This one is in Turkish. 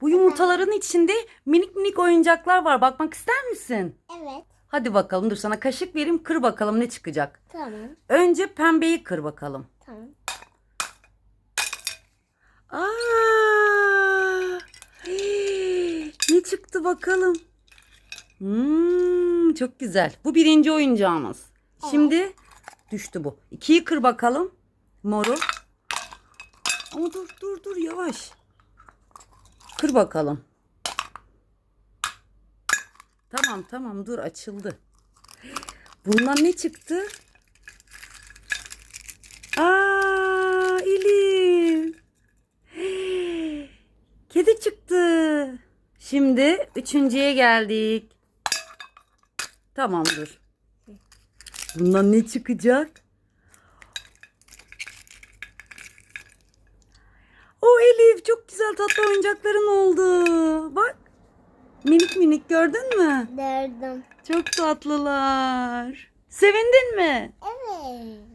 Bu yumurtaların içinde minik minik oyuncaklar var. Bakmak ister misin? Evet. Hadi bakalım dur sana kaşık vereyim kır bakalım ne çıkacak. Tamam. Önce pembeyi kır bakalım. Tamam. Aa! Hii, ne çıktı bakalım. Hmm, çok güzel. Bu birinci oyuncağımız. Şimdi düştü bu. İkiyi kır bakalım. Moru. Ama dur dur dur yavaş. Kır bakalım. Tamam tamam dur açıldı. Bundan ne çıktı? Aa Elif. Kedi çıktı. Şimdi üçüncüye geldik. Tamam dur. Bundan ne çıkacak? Elif çok güzel tatlı oyuncakların oldu. Bak. Minik minik gördün mü? Gördüm. Çok tatlılar. Sevindin mi? Evet.